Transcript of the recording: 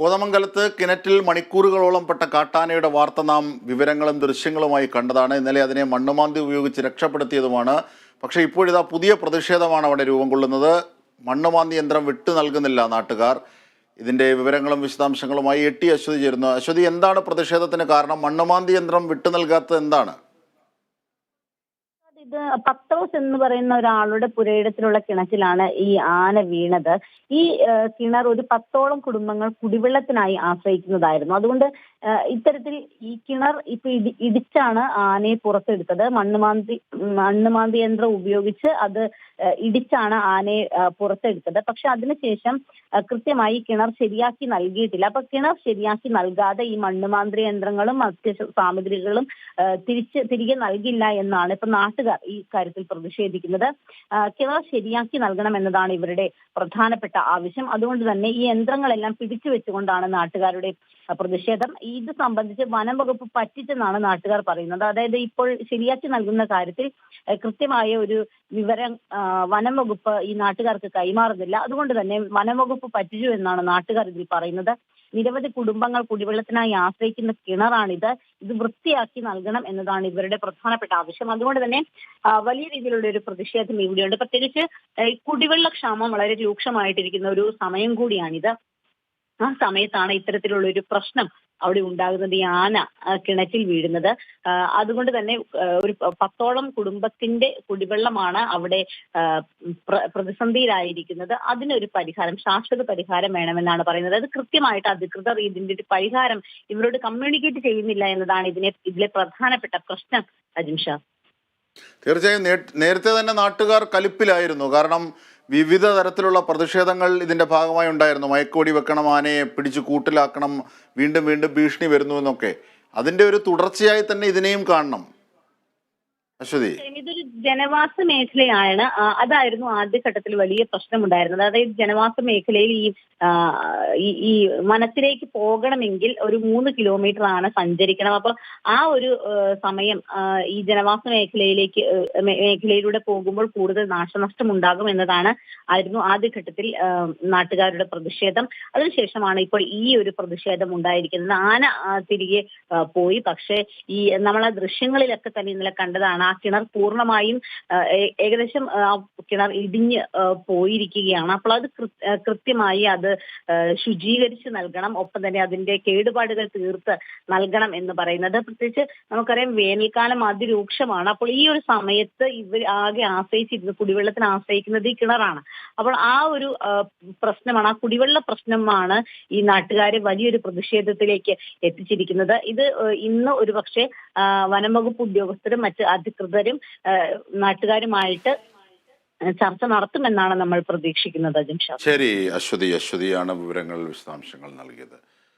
കോതമംഗലത്ത് കിണറ്റിൽ മണിക്കൂറുകളോളം പെട്ട കാട്ടാനയുടെ വാർത്ത നാം വിവരങ്ങളും ദൃശ്യങ്ങളുമായി കണ്ടതാണ്. ഇന്നലെ അതിനെ മണ്ണുമാന്തി ഉപയോഗിച്ച് രക്ഷപ്പെടുത്തിയതുമാണ്. പക്ഷേ ഇപ്പോഴിതാ പുതിയ പ്രതിഷേധമാണ് അവിടെ രൂപം കൊള്ളുന്നത്. മണ്ണുമാന്തി യന്ത്രം വിട്ടു നൽകുന്നില്ല നാട്ടുകാർ. ഇതിന്റെ വിവരങ്ങളും വിശദാംശങ്ങളുമായി എട്ടി അശ്വതി ചേരുന്നു. അശ്വതി എന്താണ് പ്രതിഷേധത്തിന് കാരണം? മണ്ണുമാന്തി യന്ത്രം വിട്ടു നൽകാത്തത് എന്താണ്? ഇത് പത്രോസ് എന്ന് പറയുന്ന ഒരാളുടെ പുരയിടത്തിലുള്ള കിണറ്റിലാണ് ഈ ആന വീണത്. ഈ കിണർ ഒരു പത്തോളം കുടുംബങ്ങൾ കുടിവെള്ളത്തിനായി ആശ്രയിക്കുന്നതായിരുന്നു. അതുകൊണ്ട് ഇത്തരത്തിൽ ഈ കിണർ ഇപ്പൊ ഇടി ഇടിച്ചാണ് ആനയെ പുറത്തെടുത്തത്. മണ്ണുമാന്തി മണ്ണുമാന്തി യന്ത്രം ഉപയോഗിച്ച് അത് ഇടിച്ചാണ് ആനയെ പുറത്തെടുത്തത്. പക്ഷെ അതിനുശേഷം കൃത്യമായി കിണർ ശരിയാക്കി നൽകിയിട്ടില്ല. അപ്പൊ കിണർ ശരിയാക്കി നൽകാതെ ഈ മണ്ണുമാന്ത്രി യന്ത്രങ്ങളും മറ്റ് സാമഗ്രികളും തിരിച്ച് തിരികെ നൽകില്ല എന്നാണ് ഇപ്പൊ നാട്ടുകാർ ഈ കാര്യത്തിൽ പ്രതിഷേധിക്കുന്നത്. കിണർ ശരിയാക്കി നൽകണം എന്നതാണ് ഇവരുടെ പ്രധാനപ്പെട്ട ആവശ്യം. അതുകൊണ്ട് തന്നെ ഈ യന്ത്രങ്ങളെല്ലാം പിടിച്ചു വെച്ചുകൊണ്ടാണ് നാട്ടുകാരുടെ പ്രതിഷേധം. ഇത് സംബന്ധിച്ച് വനം വകുപ്പ് പറ്റിച്ചെന്നാണ് നാട്ടുകാർ പറയുന്നത്. അതായത് ഇപ്പോൾ ശരിയാക്കി നൽകുന്ന കാര്യത്തിൽ കൃത്യമായ ഒരു വിവരം വനം വകുപ്പ് ഈ നാട്ടുകാർക്ക് കൈമാറുന്നില്ല. അതുകൊണ്ട് തന്നെ വനം വകുപ്പ് പറ്റിച്ചു എന്നാണ് നാട്ടുകാർ ഇതിൽ പറയുന്നത്. നിരവധി കുടുംബങ്ങൾ കുടിവെള്ളത്തിനായി ആശ്രയിക്കുന്ന കിണറാണിത്. ഇത് വൃത്തിയാക്കി നൽകണം എന്നതാണ് ഇവരുടെ പ്രധാനപ്പെട്ട ആവശ്യം. അതുകൊണ്ട് തന്നെ വലിയ രീതിയിലുള്ള ഒരു പ്രതിഷേധം ഇവിടെയുണ്ട്. പ്രത്യേകിച്ച് കുടിവെള്ള ക്ഷാമം വളരെ രൂക്ഷമായിട്ടിരിക്കുന്ന ഒരു സമയം കൂടിയാണിത്. ആ സമയത്താണ് ഇത്തരത്തിലുള്ള ഒരു പ്രശ്നം അവിടെ ഉണ്ടാകുന്നത് ഈ ആന കിണറ്റിൽ വീഴുന്നത്. അതുകൊണ്ട് തന്നെ ഒരു പത്തോളം കുടുംബത്തിന്റെ കുടിവെള്ളമാണ് അവിടെ പ്രതിസന്ധിയിലായിരിക്കുന്നത്. അതിനൊരു പരിഹാരം ശാശ്വത പരിഹാരം വേണമെന്നാണ് പറയുന്നത്. അത് കൃത്യമായിട്ട് അധികൃതർ ഇതിന്റെ ഒരു പരിഹാരം ഇവരോട് കമ്മ്യൂണിക്കേറ്റ് ചെയ്യുന്നില്ല എന്നതാണ് ഇതിനെ ഇതിലെ പ്രധാനപ്പെട്ട പ്രശ്നം അജിംഷ തീർച്ചയായും നേരത്തെ തന്നെ നാട്ടുകാർ കലിപ്പിലായിരുന്നു. കാരണം വിവിധ തരത്തിലുള്ള പ്രതിഷേധങ്ങൾ ഇതിന്റെ ഭാഗമായി ഉണ്ടായിരുന്നു. മയക്കോടി വെക്കണം ആനയെ പിടിച്ചു കൂട്ടിലാക്കണം വീണ്ടും വീണ്ടും ഭീഷണി വരുന്നു എന്നൊക്കെ. അതിന്റെ ഒരു തുടർച്ചയായി തന്നെ ഇതിനെയും കാണണം. അശ്വതി. ജനവാസ മേഖലയാണ് അതായിരുന്നു ആദ്യഘട്ടത്തിൽ വലിയ പ്രശ്നമുണ്ടായിരുന്നത്. അതായത് ജനവാസ മേഖലയിൽ ഈ ഈ വനത്തിലേക്ക് പോകണമെങ്കിൽ ഒരു മൂന്ന് കിലോമീറ്റർ ആണ് സഞ്ചരിക്കണം. അപ്പൊ ആ ഒരു സമയം ഈ ജനവാസ മേഖലയിലേക്ക് മേഖലയിലൂടെ പോകുമ്പോൾ കൂടുതൽ നാശനഷ്ടം ഉണ്ടാകും എന്നതാണ് ആയിരുന്നു ആദ്യഘട്ടത്തിൽ നാട്ടുകാരുടെ പ്രതിഷേധം. അതിനുശേഷമാണ് ഇപ്പോൾ ഈ ഒരു പ്രതിഷേധം ഉണ്ടായിരിക്കുന്നത്. ആന തിരികെ പോയി. പക്ഷേ ഈ നമ്മൾ ദൃശ്യങ്ങളിലൊക്കെ തന്നെ ഇന്നലെ കണ്ടതാണ് ആ കിണർ പൂർണമായും ഏ- ഏകദേശം കിണർ ഇടിഞ്ഞ് പോയിരിക്കുകയാണ്. അപ്പോൾ അത് കൃത്യമായി അത് ശുചീകരിച്ച് നൽകണം. ഒപ്പം തന്നെ അതിന്റെ കേടുപാടുകൾ തീർത്ത് നൽകണം എന്ന് പറയുന്നത്. പ്രത്യേകിച്ച് നമുക്കറിയാം വേനൽക്കാലം അതിരൂക്ഷമാണ്. അപ്പോൾ ഈ ഒരു സമയത്ത് ഇവർ ആകെ ആശ്രയിച്ചിരുന്നത് കുടിവെള്ളത്തിന് ആശ്രയിക്കുന്നത് ഈ കിണറാണ്. അപ്പോൾ ആ ഒരു പ്രശ്നമാണ് ആ കുടിവെള്ള പ്രശ്നമാണ് ഈ നാട്ടുകാരെ വലിയൊരു പ്രതിഷേധത്തിലേക്ക് എത്തിച്ചിരിക്കുന്നത്. ഇത് ഇന്ന് ഒരു പക്ഷേ വനം വകുപ്പ് ഉദ്യോഗസ്ഥരും മറ്റ് അധികൃതരും നാട്ടുകാരുമായിട്ട് ചർച്ച നടത്തുമെന്നാണ് നമ്മൾ പ്രതീക്ഷിക്കുന്നത് അജിംഷ ശരി അശ്വതി അശ്വതിയാണ് വിവരങ്ങൾ വിശദാംശങ്ങൾ നൽകിയത്.